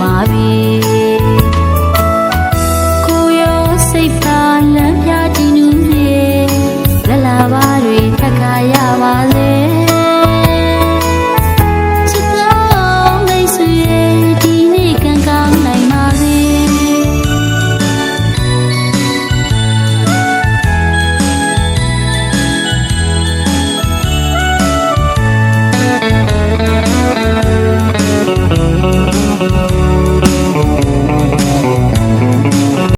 mavi